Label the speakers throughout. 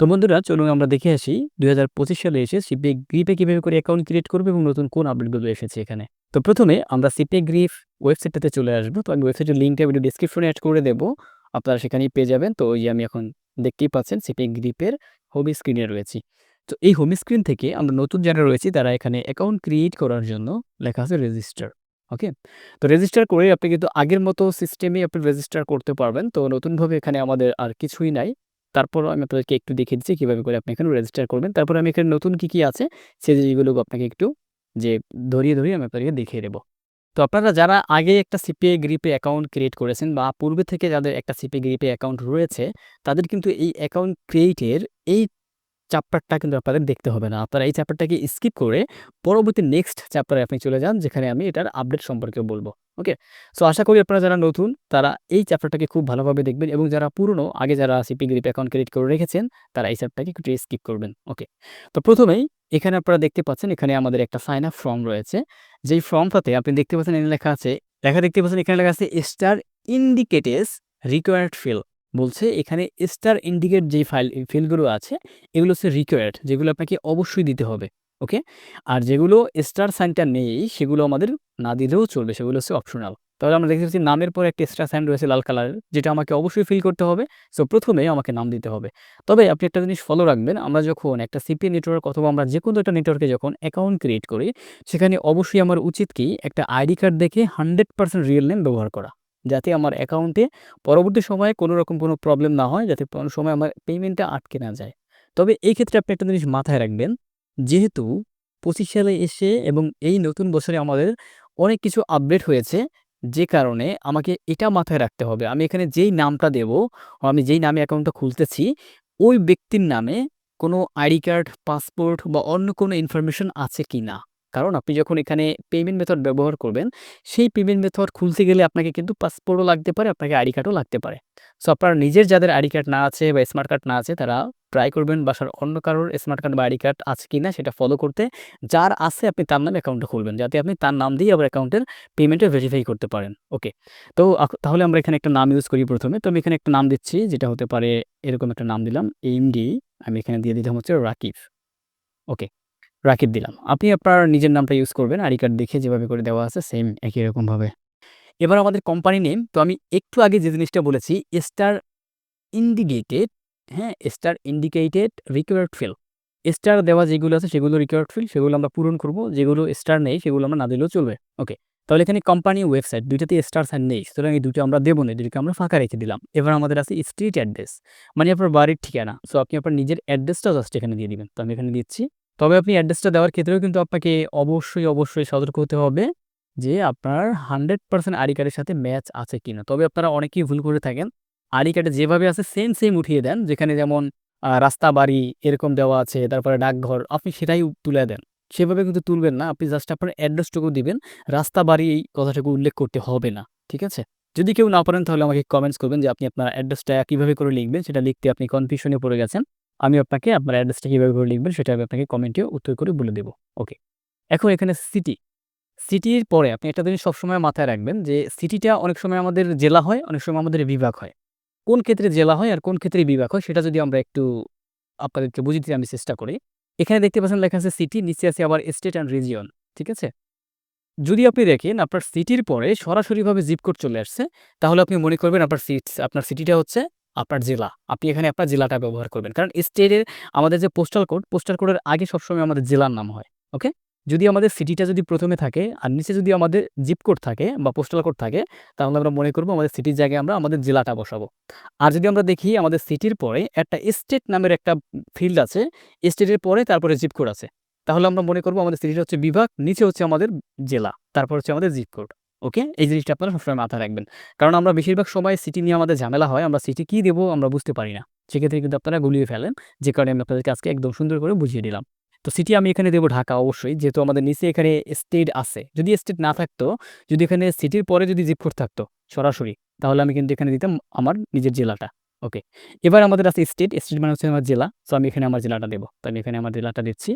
Speaker 1: তো বন্ধুরা, চলুন আমরা দেখে আসি দুই হাজার পঁচিশ সালে এসে সিপিএ গ্রিপে কীভাবে করে অ্যাকাউন্ট ক্রিয়েট করবে এবং নতুন কোন আপডেটগুলো এসেছে এখানে। তো প্রথমে আমরা সিপিএ গ্রিপ ওয়েবসাইটটাতে চলে আসব। তো আমি ওয়েবসাইটের লিঙ্কটা ভিডিও ডিসক্রিপশনে অ্যাড করে দেবো। আপনারা সেখানেই পেয়ে যাবেন। তো এই আমি এখন দেখতেই পাচ্ছেন সিপিএ গ্রিপের হোম স্ক্রিনে রয়েছি। তো এই হোম স্ক্রিন থেকে আমরা নতুন যারা রয়েছি, তারা এখানে অ্যাকাউন্ট ক্রিয়েট করার জন্য লেখা আছে রেজিস্টার ওকে তো রেজিস্টার করে আপনি কিন্তু আগের মতো সিস্টেমে আপনি রেজিস্টার করতে পারবেন। তো নতুনভাবে এখানে আমাদের আর কিছুই নাই। তারপরও আমি আপনাদেরকে একটু দেখিয়ে দিচ্ছি কীভাবে করে আপনি এখানে রেজিস্টার করবেন। তারপর আমি এখানে নতুন কী কী আছে সে জিনিসগুলো আপনাকে একটু যে ধরিয়ে ধরিয়ে আমি আপনাদেরকে দেখিয়ে দেবো। তো আপনারা যারা আগে একটা সিপিআই গ্রিপে অ্যাকাউন্ট ক্রিয়েট করেছেন বা পূর্বে থেকে যাদের একটা সিপিআই গ্রিপে অ্যাকাউন্ট রয়েছে, তাদের কিন্তু এই অ্যাকাউন্ট ক্রিয়েটের এই চ্যাপ্টারটা কিন্তু আপনাদের দেখতে হবে না। আপনারা এই চ্যাপ্টারটাকে স্কিপ করে পরবর্তী নেক্সট চ্যাপ্টারে আপনি চলে যান, যেখানে আমি এটার আপডেট সম্পর্কে বলব। ওকে সো আশা করি আপনারা যারা নতুন, তারা এই চ্যাপ্টারটাকে খুব ভালোভাবে দেখবেন এবং যারা পুরনো, আগে যারা সিপি গ্রিপ অ্যাকাউন্ট ক্রিয়েট করে রেখেছেন, তারা এই চ্যাপ্টারটাকে একটু স্কিপ করবেন। ওকে তো প্রথমেই এখানে আপনারা দেখতে পাচ্ছেন, এখানে আমাদের একটা সাইন আপ ফর্ম রয়েছে। যেই ফর্মটাতে আপনি দেখতে পাচ্ছেন, এখানে লেখা আছে, লেখা দেখতে পাচ্ছেন, এখানে লেখা আছে স্টার ইন্ডিকেটেস রিকোয়ার্ড ফিল বলছে, এখানে স্টার ইন্ডিকেট যে ফাইল ফিলগুলো আছে, এগুলো হচ্ছে রিকোয়ার্ড যেগুলো আপনাকে অবশ্যই দিতে হবে ওকে আর যেগুলো স্টার সাইনটা নেই, সেগুলো আমাদের না দিলেও চলবে, সেগুলো হচ্ছে অপশনাল তাহলে আমরা দেখতে পাচ্ছি, নামের পর একটা স্টার সাইন রয়েছে লাল কালারের যেটা আমাকে অবশ্যই ফিল করতে হবে সো প্রথমে আমাকে নাম দিতে হবে। তবে আপনি একটা জিনিস ফলো রাখবেন, আমরা যখন একটা সিপি নেটওয়ার্ক অথবা আমরা যে কোনো একটা নেটওয়ার্কে যখন অ্যাকাউন্ট ক্রিয়েট করি, সেখানে অবশ্যই আমার উচিত কি, একটা আইডি কার্ড দেখে হান্ড্রেড পার্সেন্ট রিয়েল নেম ব্যবহার করা। যাতে আমার অ্যাকাউন্টে পরবর্তী সময়ে কোনো রকম কোনো প্রবলেম না হয়, যাতে কোনো সময় আমার পেমেন্টটা আটকে না যায়। তবে এই ক্ষেত্রে আপনি একটা জিনিস মাথায় রাখবেন, যেহেতু পঁচিশ সালে এসে এবং এই নতুন বছরে আমাদের অনেক কিছু আপডেট হয়েছে, যে কারণে আমাকে এটা মাথায় রাখতে হবে। আমি এখানে যেই নামটা দেব আমি যেই নামে অ্যাকাউন্টটা খুলতেছি, ওই ব্যক্তির নামে কোনো আইডি কার্ড পাসপোর্ট বা অন্য কোনো ইনফরমেশন আছে কি না কারণ আপনি যখন এখানে পেমেন্ট মেথড ব্যবহার করবেন, সেই পেমেন্ট মেথড খুলতে গেলে আপনাকে কিন্তু পাসপোর্টও লাগতে পারে, আপনাকে আইডি কার্ডও লাগতে পারে। সো আপনার নিজের যাদের আইডি কার্ড না আছে বা স্মার্ট কার্ড না আছে, তারা ট্রাই করবেন বাসার অন্য কারোর স্মার্ট কার্ড বা আইডি কার্ড আছে কি না সেটা ফলো করতে। যার আছে, আপনি তার নামে অ্যাকাউন্টটা খুলবেন, যাতে আপনি তার নাম দিয়ে আবার অ্যাকাউন্টের পেমেন্টে ভেরিফাই করতে পারেন। ওকে তো তাহলে আমরা এখানে একটা নাম ইউজ করি প্রথমে। তো আমি এখানে একটা নাম দিচ্ছি, যেটা হতে পারে, এরকম একটা নাম দিলাম এমডি আমি এখানে দিয়ে দিলাম হচ্ছে রাকিব। ওকে রাকিব দিলাম। আপনি আপনার নিজের নামটা ইউজ করবেন আইডি কার্ড দেখে যেভাবে করে দেওয়া আছে সেম একই রকমভাবে এবার আমাদের কোম্পানি নেম তো আমি একটু আগে যে জিনিসটা বলেছি স্টার ইন্ডিকেটেড হ্যাঁ star indicated required field star দেওয়া যেগুলো আছে, সেগুলো রিকোয়ার্ড ফিল সেগুলো আমরা পূরণ করব। যেগুলো স্টার নেই, সেগুলো আমরা না দিলেও চলবে। ওকে তাহলে এখানে কোম্পানি ওয়েবসাইট দুইটাতে স্টার সাইন নেই, সুতরাং এই দুটো আমরা দেবো না, দুটোকে আমরা ফাঁকা রেখে দিলাম। এবার আমাদের আছে স্ট্রিট অ্যাড্রেস মানে আপনার বাড়ির ঠিকানা। সো আপনি আপনার নিজের অ্যাড্রেসটা জাস্ট এখানে দিয়ে দিবেন। তো আমি এখানে দিচ্ছি তবে আপনি অ্যাড্রেসটা দেওয়ার ক্ষেত্রেও কিন্তু আপনাকে অবশ্যই, অবশ্যই সতর্ক হতে হবে যে আপনার হান্ড্রেড পার্সেন্ট আইডি কার্ডের সাথে ম্যাচ আছে কিনা। তবে আপনারা অনেকেই ভুল করে থাকেন। আইডি কার্ডে যেভাবে আছে সেম, সেম উঠিয়ে দেন। যেখানে যেমন রাস্তা, বাড়ি এরকম দেওয়া আছে, তারপরে ডাকঘর আপনি সেটাই তুলে দেন। সেভাবে কিন্তু তুলবেন না। আপনি জাস্ট আপনার অ্যাড্রেসটুকু দিবেন। রাস্তা, বাড়ি এই কথাটুকু উল্লেখ করতে হবে না। ঠিক আছে? যদি কেউ না পারেন তাহলে আমাকে কমেন্টস করবেন যে আপনি আপনার অ্যাড্রেসটা কীভাবে করে লিখবেন সেটা লিখতে আপনি কনফিউশনে পড়ে গেছেন। আমি আপনাকে আপনার অ্যাড্রেসটা কীভাবে করে লিখবেন সেটা আমি আপনাকে কমেন্টে উত্তর করে বলে দেবো। ওকে এখন এখানে সিটি সিটির পরে আপনি একটা জিনিস সবসময় মাথায় রাখবেন যে সিটিটা অনেক সময় আমাদের জেলা হয়, অনেক সময় আমাদের বিভাগ হয়। কোন ক্ষেত্রে জেলা হয় আর কোন ক্ষেত্রে বিভাগ হয় সেটা যদি আমরা একটু আপনাদেরকে বুঝিয়ে দিতে আমি চেষ্টা করি। এখানে দেখতে পাচ্ছেন লেখা আছে সিটি নিচে আছে আবার স্টেট অ্যান্ড রিজিয়ন ঠিক আছে? যদি আপনি দেখেন আপনার সিটির পরে সরাসরিভাবে জিপ কোড চলে আসছে, তাহলে আপনি মনে করবেন আপনার সিট আপনার সিটিটা হচ্ছে আপনার জেলা। আপনি এখানে আপনার জেলাটা ব্যবহার করবেন। কারণ স্টেটের আমাদের যে পোস্টাল কোড পোস্টাল কোডের আগে সবসময় আমাদের জেলার নাম হয় ওকে যদি আমাদের সিটিটা যদি প্রথমে থাকে আর নিচে যদি আমাদের জিপ কোড থাকে বা পোস্টাল কোড থাকে, তাহলে আমরা মনে করব আমাদের সিটির জায়গায় আমরা আমাদের জেলাটা বসাবো। আর যদি আমরা দেখি আমাদের সিটির পরে একটা স্টেট নামের একটা ফিল্ড আছে স্টেটের পরে তারপরে জিপ কোড আছে, তাহলে আমরা মনে করব আমাদের সিটিটা হচ্ছে বিভাগ, নিচে হচ্ছে আমাদের জেলা, তারপর হচ্ছে আমাদের জিপ কোড ওকে? এই জিনিসটা আপনারা সবসময় মাথায় রাখবেন। কারণ আমরা বেশিরভাগ সময় সিটি নিয়ে আমাদের ঝামেলা হয়, আমরা সিটি কী দেবো আমরা বুঝতে পারি না। সেক্ষেত্রে কিন্তু আপনারা গুলিয়ে ফেলেন, যে কারণে আমি আপনাদেরকে আজকে একদম সুন্দর করে বুঝিয়ে দিলাম। তো সিটি আমি এখানে দেবো ঢাকা অবশ্যই, যেহেতু আমাদের নিচে এখানে স্টেট আছে। যদি স্টেট না থাকতো, যদি এখানে সিটির পরে যদি জিপকোড থাকতো সরাসরি, তাহলে আমি কিন্তু এখানে দিতাম আমার নিজের জেলাটা, ওকে? এবার আমাদের আছে স্টেট স্টেট মানে হচ্ছে আমার জেলা তো আমি এখানে আমার জেলাটা দেবো। তো আমি এখানে আমার জেলাটা দিচ্ছি।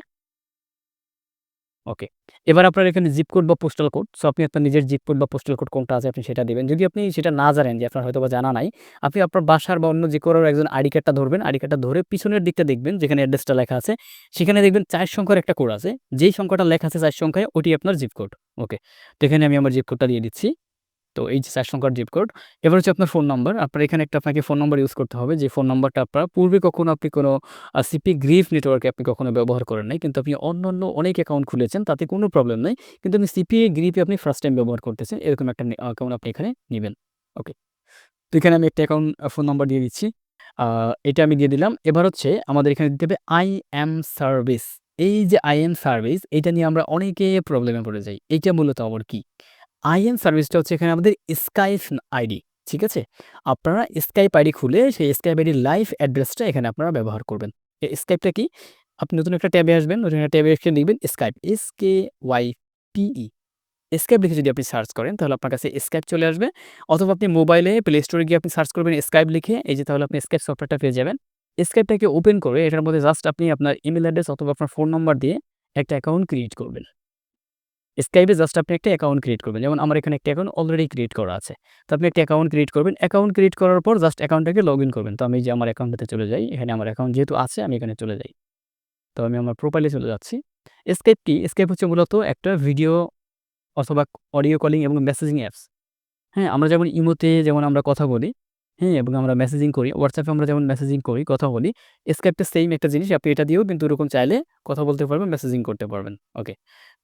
Speaker 1: ওকে। এবার আপনার এখানে জিপ কোড বা পোস্টাল কোড। সো আপনি আপনার নিজের জিপ কোড বা পোস্টাল কোড কোনটা আছে আপনি সেটা দেবেন যদি আপনি সেটা না জানেন যে আপনার হয়তো বা জানা নাই, আপনি আপনার বাসার বা অন্য যে কোনো একজন আইডি কার্ডটা ধরবেন। আইডি কার্ডটা ধরে পিছনের দিকটা দেখবেন যেখানে অ্যাড্রেসটা লেখা আছে। সেখানে দেখবেন চার সংখ্যার একটা কোড আছে। যেই সংখ্যাটা লেখা আছে চার সংখ্যায় ওটি আপনার জিপ কোড। ওকে। তো এখানে আমি আমার জিপ কোডটা দিয়ে দিচ্ছি। তো এই যে ৪ সংখ্যার জিপ কোড। এবার হচ্ছে আপনার ফোন নাম্বার। আপনার এখানে একটা আপনাকে ফোন নাম্বার ইউজ করতে হবে। যে ফোন নাম্বারটা আপনার পূর্বে কখনো আপনি কোনো সিপি গ্রিফ নেটওয়ার্কে আপনি কখনো ব্যবহার করেন নাই। কিন্তু আপনি অন্য অন্য অনেক অ্যাকাউন্ট খুলেছেন, তাতে কোনো প্রবলেম নেই কিন্তু আপনি সিপিএ গ্রিপে আপনি ফার্স্ট টাইম ব্যবহার করতেছেন। এরকম একটা অ্যাকাউন্ট আপনি এখানে নেবেন ওকে। তো এখানে আমি একটা অ্যাকাউন্ট ফোন নাম্বার দিয়ে দিচ্ছি। এটা আমি দিয়ে দিলাম। এবার হচ্ছে আমাদের এখানে দিতে হবে আই এম সার্ভিস। এই যে আই এম সার্ভিস এইটা নিয়ে আমরা অনেকে প্রবলেমে পড়ে যাই। এইটা মূলত আবার কি? আই অ্যাম সার্ভিসটা হচ্ছে এখানে আমাদের স্কাইপ আইডি। ঠিক আছে? আপনারা স্কাইপ আইডি খুলে সেই স্কাইপ আইডির লাইভ অ্যাড্রেসটা এখানে আপনারা ব্যবহার করবেন। স্কাইপটা কি? আপনি নতুন একটা ট্যাবে আসবেন। নতুন একটা ট্যাবে এসে লিখবেন স্কাইপ। এস-কে-ওয়াই-পি-ই। স্কাইপ লিখে যদি আপনি সার্চ করেন, তাহলে আপনার কাছে স্কাইপ চলে আসবে। অথবা আপনি মোবাইলে প্লে স্টোরে গিয়ে আপনি সার্চ করবেন স্কাইপ লিখে, এই যে তাহলে আপনি স্কাইপ সফটওয়্যারটা পেয়ে যাবেন। স্কাইপটাকে ওপেন করে এটার মধ্যে জাস্ট আপনি আপনার ইমেল অ্যাড্রেস অথবা আপনার ফোন নাম্বার দিয়ে একটা অ্যাকাউন্ট ক্রিয়েট করবেন। স্কাইপে জাস্ট আপনি একটা অ্যাকাউন্ট ক্রিয়েট করবেন। যেমন আমার এখানে একটা অ্যাকাউন্ট অলরেডি ক্রিয়েট করা আছে। তো আপনি একটা অ্যাকাউন্ট ক্রিয়েট করবেন। অ্যাকাউন্ট ক্রিয়েট করার পর জাস্ট অ্যাকাউন্টটাকে লগ ইন করবেন। তো আমি যে আমার অ্যাকাউন্টটাতে চলে যাই। এখানে আমার অ্যাকাউন্ট যেহেতু আছে আমি এখানে চলে যাই। তো আমি আমার প্রোফাইলে চলে যাচ্ছি। স্কাইপ কি? স্কাইপ হচ্ছে মূলত একটা ভিডিও অথবা অডিও কলিং এবং মেসেজিং অ্যাপস। হ্যাঁ? আমরা যেমন ইমোতে যেমন আমরা কথা বলি, হ্যাঁ? এবং আমরা মেসেজিং করি। হোয়াটসঅ্যাপে আমরা যেমন মেসেজিং করি, কথা বলি। স্কাইপটা সেইম একটা জিনিস। আপনি এটা দিয়েও কিন্তু ওরকম চাইলে কথা বলতে পারবেন, মেসেজিং করতে পারবেন। ওকে।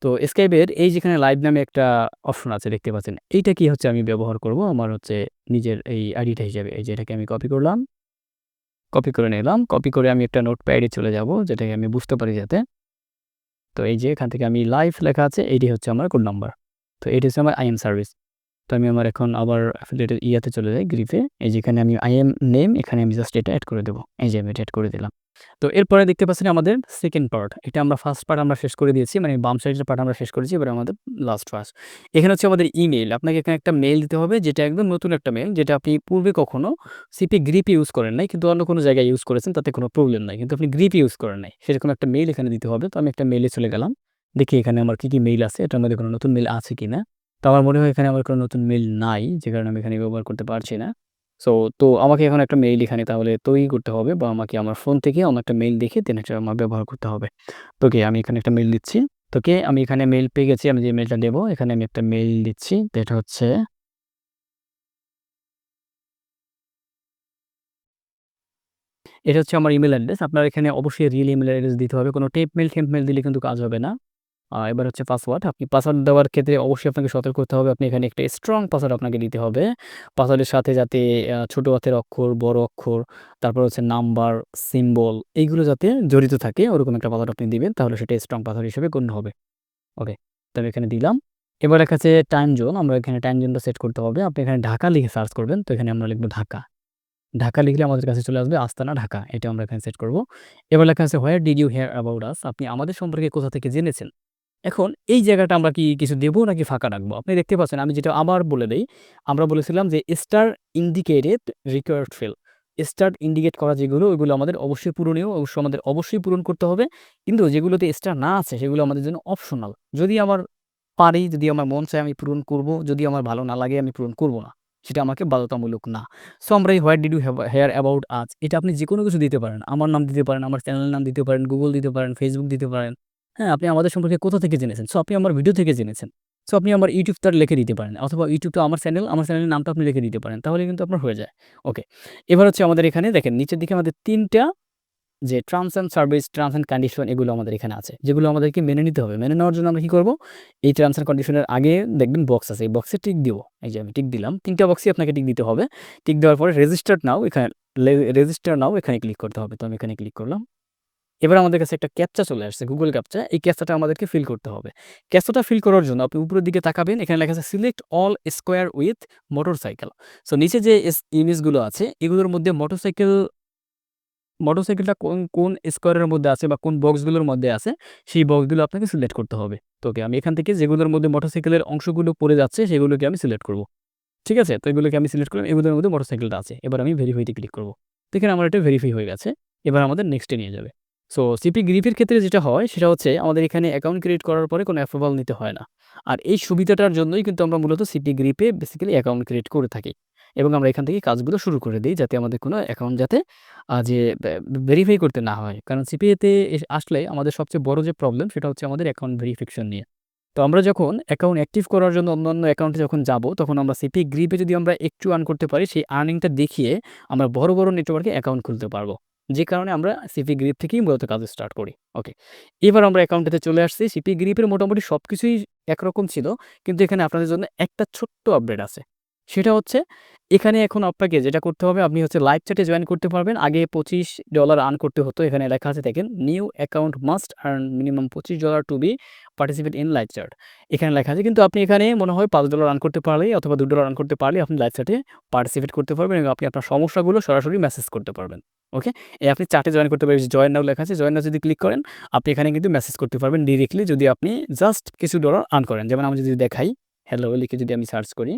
Speaker 1: তো স্কাইপের এই যেখানে লাইভ নামে একটা অপশন আছে, দেখতে পাচ্ছেন। এইটা কি হচ্ছে আমি ব্যবহার করব আমার হচ্ছে নিজের এই আইডিটা হিসাবে এই যে এটাকে আমি কপি করলাম। কপি করে নিলাম। কপি করে আমি একটা নোটপ্যাডে চলে যাব, যেটাকে আমি বুঝতে পারি যাতে। তো এই যে এখান থেকে আমি লাইভ লেখা আছে, এইটি হচ্ছে আমার কোড নাম্বার। তো এইটা হচ্ছে আমার আইএম সার্ভিস। তো আমি আমার এখন আবার অ্যাফিলিয়েটেড ইয়াতে চলে যাই গ্রিপে। এই যেখানে আমি আইএম নেম এখানে আমি জাস্ট এটা অ্যাড করে দেবো এই যে আমি এটা অ্যাড করে দিলাম। তো এরপরে দেখতে পাচ্ছেন আমাদের সেকেন্ড পার্ট। এটা আমরা ফার্স্ট পার্ট আমরা শেষ করে দিয়েছি। মানে বাম সাইডের পার্ট আমরা শেষ করেছি। এবার আমাদের লাস্ট ফার্স্ট। এখানে হচ্ছে আমাদের ইমেইল। আপনাকে এখানে একটা মেল দিতে হবে যেটা একদম নতুন একটা মেল যেটা আপনি পূর্বে কখনো সিপি গ্রিপ ইউজ করেন নাই। কিন্তু অন্য কোনো জায়গায় ইউজ করেছেন তাতে কোনো প্রবলেম নাই। কিন্তু আপনি গ্রিপ ইউজ করেন নাই। সেরকম একটা মেইল এখানে দিতে হবে। তো আমি একটা মেলে চলে গেলাম। দেখি এখানে আমার কি, কি মেইল আছে এটার মধ্যে কোনো নতুন মেল আছে কিনা। তো আমার মনে হয় এখানে আমার কোনো নতুন মেল নাই। যে কারণে আমি এখানে ব্যবহার করতে পারছি না। সো তো আমাকে এখন একটা মেইল এখানে তাহলে তৈরি করতে হবে বা আমাকে আমার ফোন থেকে অন্য একটা মেইল দেখে দেন এটা আমার ব্যবহার করতে হবে। তো ওকে আমি এখানে একটা মেইল দিচ্ছি। তো ওকে আমি এখানে মেইল পেয়ে গেছি। আমি যে মেইলটা দেব, এখানে আমি একটা মেইল দিচ্ছি। তো এটা হচ্ছে এটা হচ্ছে আমার ইমেল অ্যাড্রেস। আপনার এখানে অবশ্যই রিয়েল ইমেইল অ্যাড্রেস দিতে হবে। কোনো টেপ মেল টেম্প মেল দিলে কিন্তু কাজ হবে না। এবার হচ্ছে পাসওয়ার্ড। আপনি পাসওয়ার্ড দেওয়ার ক্ষেত্রে অবশ্যই আপনাকে সতর্ক করতে হবে। আপনি এখানে একটা স্ট্রং পাসওয়ার্ড আপনাকে দিতে হবে। পাসওয়ার্ডের সাথে যাতে ছোট হাতের অক্ষর, বড় অক্ষর, তারপর হচ্ছে নাম্বার, সিম্বল এইগুলো যাতে জড়িত থাকে ওরকম একটা পাসওয়ার্ড আপনি দিবেন। তাহলে সেটা স্ট্রং পাসওয়ার্ড হিসেবে গণ্য হবে। ওকে। তো আমি এখানে দিলাম। এবার লেখা আছে টাইম জোন। আমরা এখানে টাইম জোনটা সেট করতে হবে। আপনি এখানে ঢাকা লিখে সার্চ করবেন। তো এখানে আমরা লিখব ঢাকা। ঢাকা লিখলে আমাদের কাছে চলে আসবে আস্তানা ঢাকা। এটা আমরা এখানে সেট করব। এবার লেখা আছে where did you hear about us? আপনি আমাদের সম্পর্কে কোথা থেকে জেনেছেন? এখন এই জায়গাটা আমরা কি কিছু দেব নাকি ফাঁকা রাখব? আপনি দেখতে পাচ্ছেন আমি যেটা আবার বলে দিই আমরা বলেছিলাম যে star indicated required field. Star indicate করা যেগুলো ওইগুলো আমাদের অবশ্যই পূরণীয়। অবশ্য আমাদের অবশ্যই পূরণ করতে হবে। কিন্তু যেগুলোতে স্টার না আছে সেগুলো আমাদের জন্য অপশনাল। যদি আমার পারি, যদি আমার মন চায় আমি পূরণ করব। যদি আমার ভালো না লাগে আমি পূরণ করব না। সেটা আমাকে বাধ্যতামূলক না। সো আমরা এই what did you hear about আজ এটা আপনি যে কোনো কিছু দিতে পারেন। আমার নাম দিতে পারেন, আমার চ্যানেলের নাম দিতে পারেন, গুগল দিতে পারেন, ফেসবুক দিতে পারেন। হ্যাঁ? আপনি আমাদের সম্পর্কে কোথা থেকে জেনেছেন? সো আপনি আমার ভিডিও থেকে জেনেছেন। সো আপনি আমার ইউটিউবটা লিখে দিতে পারেন। অথবা ইউটিউবটা আমার চ্যানেল, আমার চ্যানেলের নামটা আপনি লিখে দিতে পারেন। তাহলে কিন্তু আপনার হয়ে যায়। ওকে। এবার হচ্ছে আমাদের এখানে দেখেন নিচের দিকে আমাদের তিনটা যে terms and service, terms and condition এগুলো আমাদের এখানে আছে। যেগুলো আমাদেরকে মেনে নিতে হবে। মেনে নেওয়ার জন্য আমরা কি করব এই টার্মস অ্যান্ড কন্ডিশনের আগে দেখবেন বক্স আছে। এই বক্সে টিক দিব। এই যে আমি টিক দিলাম। ৩ টা বক্সই আপনাকে টিক দিতে হবে। টিক দেওয়ার পরে রেজিস্টার্ড নাও এখানে রেজিস্টার নাও এখানে ক্লিক করতে হবে। তো আমি এখানে ক্লিক করলাম। এবার আমাদের কাছে একটা ক্যাপচা চলে আসছে গুগল ক্যাপচা। এই ক্যাপচাটা আমাদেরকে ফিল করতে হবে। ক্যাপচাটা ফিল করার জন্য আপনি উপরের দিকে তাকাবেন। এখানে লেখা আছে select all square with motorcycle. So নিচে যে ইমেজগুলো আছে এগুলোর মধ্যে মোটরসাইকেল মোটরসাইকেলটা কোন, কোন স্কোয়ারের মধ্যে আছে বা কোন বক্সগুলোর মধ্যে আছে সেই বক্সগুলো আপনাকে সিলেক্ট করতে হবে। তো ওকে আমি এখান থেকে যেগুলোর মধ্যে মোটরসাইকেলের অংশগুলো পড়ে যাচ্ছে সেগুলোকে আমি সিলেক্ট করব। ঠিক আছে? তো এগুলোকে আমি সিলেক্ট করলাম। এগুলোর মধ্যে মোটরসাইকেলটা আছে। এবার আমি ভেরিফাইতে ক্লিক করব তো এখানে আমার এটা ভেরিফাই হয়ে গেছে। এবার আমাদের নেক্সটে নিয়ে যাবে। সো সিপি গ্রিপের ক্ষেত্রে যেটা হয় সেটা হচ্ছে আমাদের এখানে অ্যাকাউন্ট ক্রিয়েট করার পরে কোনো অ্যাপ্রুভাল নিতে হয় না। আর এই সুবিধাটার জন্যই কিন্তু আমরা মূলত সিপি গ্রিপে বেসিক্যালি অ্যাকাউন্ট ক্রিয়েট করে থাকি। এবং আমরা এখান থেকে কাজগুলো শুরু করে দিই যাতে আমাদের কোনো অ্যাকাউন্ট যাতে যে ভেরিফাই করতে না হয়। কারণ সিপিএতে আসলে আমাদের সবচেয়ে বড় যে প্রবলেম সেটা হচ্ছে আমাদের অ্যাকাউন্ট ভেরিফিকেশন নিয়ে। তো আমরা যখন অ্যাকাউন্ট অ্যাক্টিভ করার জন্য অন্যান্য অ্যাকাউন্টে যখন যাব তখন আমরা সিপি গ্রিপে যদি আমরা একটু আর্ন করতে পারি সেই আর্নিংটা দেখিয়ে আমরা বড়, বড় নেটওয়ার্কে অ্যাকাউন্ট খুলতে পারব। যে কারণে আমরা সিপি গ্রিপ থেকেই মূলত কাজ স্টার্ট করি। ওকে। এবার আমরা অ্যাকাউন্টেতে চলে আসছি। সিপি গ্রিপের মোটামুটি সব কিছুই একরকম ছিল। কিন্তু এখানে আপনাদের জন্য একটা ছোট্ট আপডেট আছে। সেটা হচ্ছে, এখানে এখন আপনাকে যেটা করতে হবে, আপনি হচ্ছে লাইভ চ্যাটে জয়েন করতে পারবেন। আগে $25 আর্ন করতে হতো। এখানে লেখা আছে দেখেন new account must earn minimum $25 to be participate in live chat. এখানে লেখা আছে, কিন্তু আপনি এখানে মনে হয় পাঁচ ডলার আর্ন করতে পারলেই অথবা দু ডলার আর্ন করতে পারলে আপনি লাইভ চ্যাটে পার্টিসিপেট করতে পারবেন এবং আপনি আপনার সমস্যাগুলো সরাসরি মেসেজ করতে পারবেন। ওকে? এই আপনি চ্যাটে জয়েন করতে পারবেন। জয়েন নাও লেখা আছে। জয়েন নাও যদি ক্লিক করেন, আপনি এখানে কিন্তু মেসেজ করতে পারবেন ডিরেক্টলি যদি আপনি জাস্ট কিছু ডলার আর্ন করেন। যেমন আমি যদি দেখাই হ্যালো লিখে যদি আমি সার্চ করি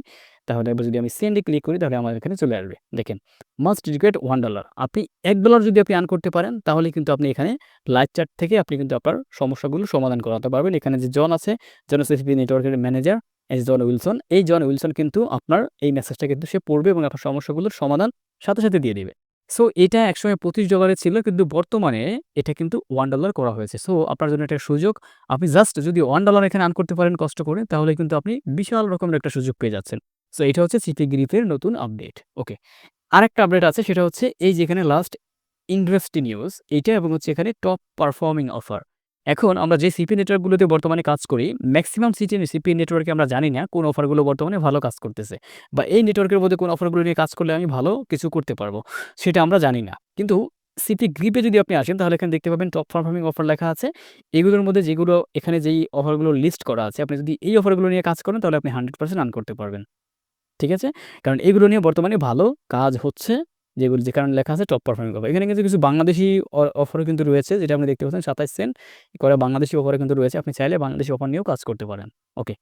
Speaker 1: তাহলে এবার যদি আমি সেন্ডে ক্লিক করি তাহলে আমার এখানে চলে আসবে। দেখেন মাস্ট রিকোয়ার্ড $1 আপনি $1 যদি আপনি আর্ন করতে পারেন তাহলে কিন্তু আপনি এখানে লাইভ চ্যাট থেকে আপনি কিন্তু আপনার সমস্যাগুলো সমাধান করাতে পারবেন। এখানে যে জন আছে জন হচ্ছে সিপি নেটওয়ার্কের ম্যানেজার এস জন উইলসন। এই জন উইলসন কিন্তু আপনার এই মেসেজটা কিন্তু সে পড়বে এবং আপনার সমস্যাগুলোর সমাধান সাথে, সাথে দিয়ে দেবে সো এটা একসময় $25 এ ছিল কিন্তু বর্তমানে এটা কিন্তু $1 করা হয়েছে। সো আপনার জন্য একটা সুযোগ। আপনি জাস্ট যদি $1 এখানে আর্ন করতে পারেন কষ্ট করে তাহলে কিন্তু আপনি বিশাল রকমের একটা সুযোগ পেয়ে যাচ্ছেন। সো এটা হচ্ছে সিপি গ্রিপের নতুন আপডেট। ওকে। আরেকটা আপডেট আছে, সেটা হচ্ছে এই যেখানে লাস্ট ইন্ডাস্ট্রি নিউজ এইটা এবং হচ্ছে এখানে টপ পারফর্মিং অফার। এখন আমরা যে সিপি নেটওয়ার্কগুলোতে বর্তমানে কাজ করি ম্যাক্সিমাম সিটি সিপি নেটওয়ার্কে আমরা জানি না কোন অফারগুলো বর্তমানে ভালো কাজ করতেছে। বা এই নেটওয়ার্কের মধ্যে কোন অফারগুলো নিয়ে কাজ করলে আমি ভালো কিছু করতে পারব। সেটা আমরা জানি না। কিন্তু সিপি গ্রিপে যদি আপনি আসেন, তাহলে এখানে দেখতে পাবেন টপ পারফর্মিং অফার লেখা আছে। এগুলোর মধ্যে যেগুলো, এখানে যেই অফারগুলো লিস্ট করা আছে, আপনি যদি এই অফারগুলো নিয়ে কাজ করেন, তাহলে আপনি 100% আর্ন করতে পারবেন। ঠিক আছে? কারণ এগুলো নিয়ে বর্তমানে ভালো কাজ হচ্ছে। যেগুলো যে কারণে লেখা আছে টপ পারফর্মিং অফার। এখানে কিন্তু কিছু বাংলাদেশি অফারও কিন্তু রয়েছে, যেটা আপনি দেখতে পাচ্ছেন ২৭ সেন্ট করে বাংলাদেশি অফারও কিন্তু রয়েছে। আপনি চাইলে বাংলাদেশি অফার নিয়েও কাজ করতে পারেন। ওকে।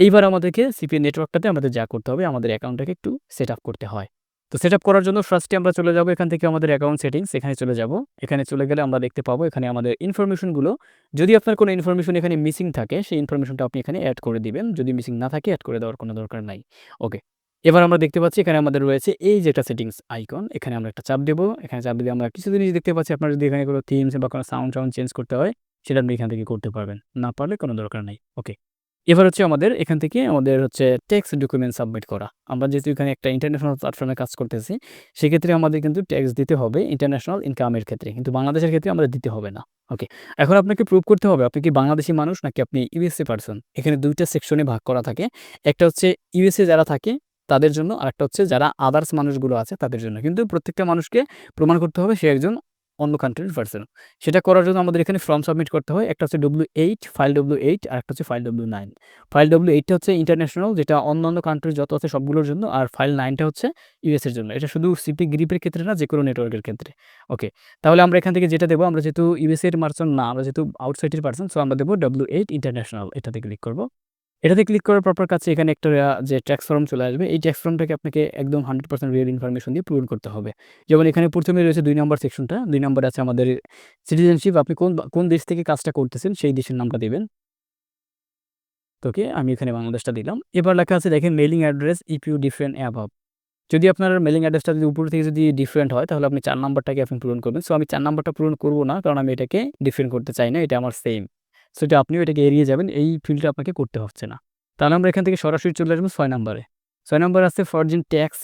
Speaker 1: এইবার আমাদেরকে সিপি নেটওয়ার্কটাতে আমাদের যা করতে হবে, আমাদের অ্যাকাউন্টটাকে একটু সেটআপ করতে হয়। তো সেটআপ করার জন্য ফার্স্টে আমরা চলে যাব এখান থেকে আমাদের অ্যাকাউন্ট সেটিংস এখানে চলে যাব। এখানে চলে গেলে আমরা দেখতে পাবো এখানে আমাদের ইনফরমেশনগুলো যদি আপনার কোনো ইনফরমেশন এখানে মিসিং থাকে, সেই ইনফরমেশনটা আপনি এখানে অ্যাড করে দিবেন। যদি মিসিং না থাকে অ্যাড করে দেওয়ার কোনো দরকার নাই। ওকে। এবার আমরা দেখতে পাচ্ছি এখানে আমাদের রয়েছে এই যে একটা সেটিংস আইকন এখানে আমরা একটা চাপ দেবো এখানে চাপ দিলে আমরা কিছু জিনিস দেখতে পাচ্ছি আপনার যদি এখানে কোনো থিমস বা কোনো সাউন্ড টাউন্ড চেঞ্জ করতে হয়, সেটা আপনি এখান থেকে করতে পারবেন। না পারলে কোনো দরকার নাই। ওকে। এবার হচ্ছে আমাদের, এখান থেকে আমাদের হচ্ছে টেক্সট ডকুমেন্ট সাবমিট করা। আমরা যেহেতু এখানে একটা ইন্টারন্যাশনাল প্ল্যাটফর্মে কাজ করতেছি, সেক্ষেত্রে আমাদের কিন্তু ট্যাক্স দিতে হবে ইন্টারন্যাশনাল ইনকামের ক্ষেত্রে। কিন্তু বাংলাদেশের ক্ষেত্রে আমাদের দিতে হবে না। ওকে। এখন আপনাকে প্রুভ করতে হবে, আপনি কি বাংলাদেশী মানুষ নাকি আপনি ইউএসএ পারসন। এখানে দুইটা সেকশনে ভাগ করা থাকে। একটা হচ্ছে ইউএসএ যারা থাকে তাদের জন্য আরেকটা হচ্ছে যারা আদার্স মানুষগুলো আছে তাদের জন্য। কিন্তু প্রত্যেকটা মানুষকে প্রমাণ করতে হবে সে একজন অন্য কান্ট্রির পারসন। সেটা করার জন্য আমাদের এখানে ফর্ম সাবমিট করতে হয়। একটা হচ্ছে W eight file W eight আর একটা হচ্ছে file W nine file W8 এইটটা হচ্ছে ইন্টারন্যাশনাল যেটা অন্য অন্য কান্ট্রির যত আছে সবগুলোর জন্য, আর ফাইল নাইনটা হচ্ছে ইউএসের জন্য। এটা শুধু সিপি গ্রিপের ক্ষেত্রে না, যেকোনো নেটওয়ার্কের ক্ষেত্রে। ওকে। তাহলে আমরা এখান থেকে যেটা দেবো, আমরা যেহেতু ইউএসএ এর পারসন না, আমরা যেহেতু আউটসাইড এর পারসন সো আমরা দেব W8 ইন্টারন্যাশনাল এটাতে ক্লিক করব। এটাতে ক্লিক করার পর কাছে এখানে একটা যে ট্যাক্স ফর্ম চলে আসবে। এই ট্যাক্স ফর্মটাকে আপনাকে একদম 100% রিয়াল ইনফরমেশন দিয়ে পূরণ করতে হবে। যেমন এখানে ১ম এ রয়েছে দুই নম্বর সেকশনটা। দুই নম্বরে আছে আমাদের সিটিজেনশিপ আপনি কোন কোন দেশ থেকে কাজটা করতেছেন সেই দেশের নামটা দেবেন ওকে, আমি এখানে বাংলাদেশটা দিলাম। এবার লেখা আছে দেখেন mailing address if you different above যদি আপনার মেলিং অ্যাড্রেসটা যদি উপর থেকে যদি ডিফারেন্ট হয়, তাহলে আপনি চার নাম্বারটাকে আপনি পূরণ করবেন। সো আমি চার নাম্বারটা পূরণ করব না, কারণ আমি এটাকে ডিফারেন্ট করতে চাই না। এটা আমার সেম। সো এটা আপনিও এটাকে এড়িয়ে যাবেন। এই ফিল্ডটা আপনাকে করতে হচ্ছে না। তাহলে আমরা এখান থেকে সরাসরি চলে আসব ৬ নাম্বারে। ৬ নাম্বার আছে foreign tax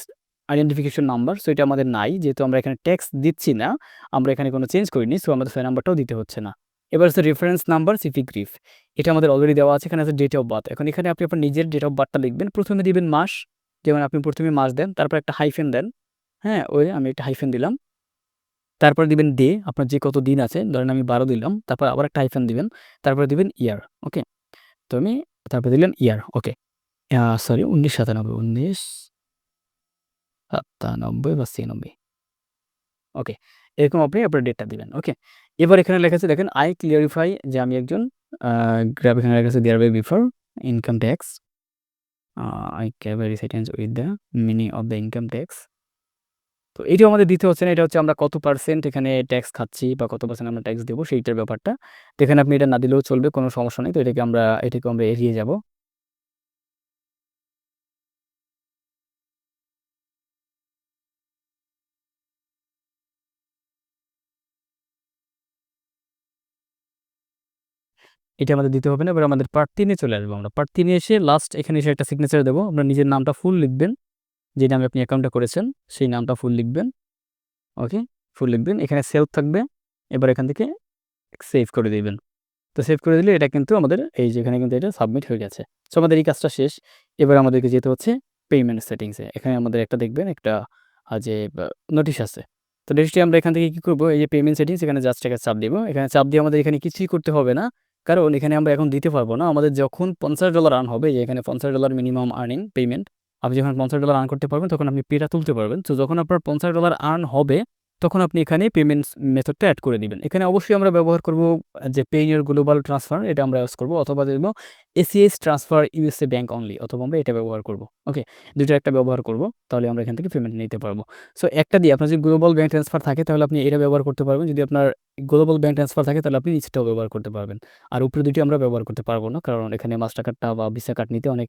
Speaker 1: identification number. So এটা আমাদের নাই। যেহেতু আমরা এখানে ট্যাক্স দিচ্ছি না, আমরা এখানে কোনো চেঞ্জ করিনি। সো আমাদের ছয় নাম্বারটাও দিতে হচ্ছে না। এবার হচ্ছে রেফারেন্স নাম্বার সিপি গ্রিফ। এটা আমাদের অলরেডি দেওয়া আছে। এখানে আছে ডেট অফ বার্থ। এখন এখানে আপনি আপনার নিজের ডেট অফ বার্থটা লিখবেন। প্রথমে দিবেন মাস। যেমন আপনি প্রথমে মাস দেন। তারপর একটা হাইফেন দেন। হ্যাঁ? ওই আমি একটা হাইফেন দিলাম। তারপরে দিবেন ডে আপনার যে কত দিন আছে, ধরেন আমি ১২ দিলাম। তারপর আবার একটা হাইফেন দিবেন। তারপরে দিবেন ইয়ার। ওকে? তো আমি তারপরে দিলেন ইয়ার। ওকে। সরি ১৯৯৭ ১৯ ৯৭ বা ৯৬ ওকে। এরকম আপনি আপনার ডেটটা দিবেন। ওকে? এবার এখানে লেখা আছে, দেখেন আই ক্লিয়ারিফাই যে আমি একজন আ গ্রাব এখানে লেখা আছে there way before income tax I carry sentence with the meaning of the income tax তো এইটাও আমাদের দিতে হচ্ছে না, এটা হচ্ছে আমরা কত পার্সেন্ট এখানে ট্যাক্স খাচ্ছি বা কত পার্সেন্ট আমরা ট্যাক্স দেবো সেইটার ব্যাপারটা। তো এখানে আপনি এটা না দিলেও চলবে, কোনো সমস্যা নেই। তো এটাকে আমরা এটাকে আমরা এড়িয়ে যাব। এটা আমাদের দিতে হবে না, এবার আমাদের পার্ট তিনে চলে আসব আমরা। পার্ট তিনে এসে লাস্ট এখানে এসে একটা সিগনেচার দেবো। আপনার নিজের নামটা ফুল লিখবেন। যে নামে আপনি অ্যাকাউন্টটা করেছেন, সেই নামটা ফুল লিখবেন ওকে ফুল লিখবেন, এখানে সেভ থাকবে, এবার এখান থেকে সেভ করে দিবেন। তো সেভ করে দিলে এটা কিন্তু আমাদের, এই যে এখানে কিন্তু এটা সাবমিট হয়ে গেছে। সো আমাদের এই কাজটা শেষ, এবার আমাদেরকে যেতে হচ্ছে পেমেন্ট সেটিংসে এখানে আমাদের একটা দেখবেন, একটা যে নোটিশ আছে। তো নোটিশটি আমরা এখান থেকে কী করব? এই যে পেমেন্ট সেটিংস এখানে জাস্ট একটা চাপ দিব। এখানে চাপ দিয়ে আমাদের এখানে কিছুই করতে হবে না, কারণ এখানে আমরা এখন দিতে পারব না। আমাদের যখন পঞ্চাশ ডলার আর্ন হবে, যে এখানে পঞ্চাশ ডলার মিনিমাম আর্নিং পেমেন্ট আপনি যখন পঞ্চাশ ডলার আর্ন করতে পারবেন, তখন আপনি পেটা তুলতে পারবেন। তো যখন আপনার পঞ্চাশ ডলার আর্ন হবে, তখন আপনি এখানে পেমেন্ট মেথডটা অ্যাড করে দিবেন। এখানে অবশ্যই আমরা ব্যবহার করব যে পে ইউর গ্লোবাল ট্রান্সফার এটা আমরা ইউজ করব, অথবা দেবো ACS transfer USA bank only অথবা আমরা এটা ব্যবহার করব। ওকে দুটো একটা ব্যবহার করব, তাহলে আমরা এখান থেকে পেমেন্ট নিতে পারব। সো একটা দিয়ে আপনার যদি গ্লোবাল ব্যাঙ্ক ট্রান্সফার থাকে, তাহলে আপনি এটা ব্যবহার করতে পারবেন। যদি আপনার গ্লোবাল ব্যাঙ্ক ট্রান্সফার থাকে, তাহলে আপনি নিচটাও ব্যবহার করতে পারবেন। আর উপরে দুটি আমরা ব্যবহার করতে পারব না, কারণ এখানে মাস্টার কার্ডটা বা ভিসা কার্ড নিতে অনেক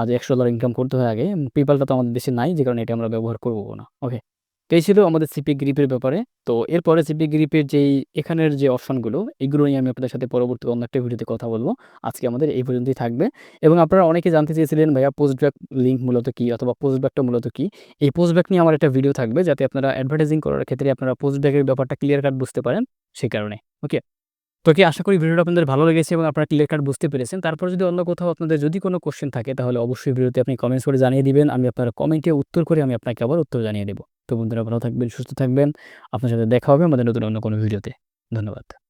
Speaker 1: আজ একশো ডলার ইনকাম করতে হয় আগে। পেপালটা তো আমাদের দেশে নাই, যে কারণে এটা আমরা ব্যবহার করব না। ওকে তো এই ছিল আমাদের সিপি গ্রিপের ব্যাপারে। তো এরপরে সিপি গ্রিপের যেই, এখানের যে অপশনগুলো এগুলো নিয়ে আমি আপনাদের সাথে পরবর্তী অন্য একটা ভিডিওতে কথা বলব। আজকে আমাদের এই পর্যন্তই থাকবে। এবং আপনারা অনেকে জানতে চেয়েছিলেন, ভাইয়া পোস্ট ব্যাক লিঙ্ক মূলত কি? অথবা পোস্ট ব্যাকটা মূলত কি? এই পোস্ট ব্যাক নিয়ে আমার একটা ভিডিও থাকবে, যাতে আপনারা অ্যাডভার্টাইজিং করার ক্ষেত্রে আপনারা পোস্ট ব্যাকের ব্যাপারটা ক্লিয়ার কাট বুঝতে পারেন সেই কারণে। ওকে তো কি আশা করি ভিডিওটা আপনাদের ভালো লেগেছে এবং আপনারা ক্লিয়ার কাট বুঝতে পেরেছেন। তারপর যদি অন্য কোথাও আপনাদের যদি কোনো কোশ্চেন থাকে, তাহলে অবশ্যই ভিডিওতে আপনি কমেন্টস করে জানিয়ে দিবেন। আমি আপনার কমেন্টে উত্তর করে আমি আপনাকে আবার উত্তর জানিয়ে দেবো। তো বন্ধুরা, ভালো থাকবেন, সুস্থ থাকবেন। আপনার সাথে দেখা হবে আমাদের নতুন অন্য কোনো ভিডিওতে। ধন্যবাদ।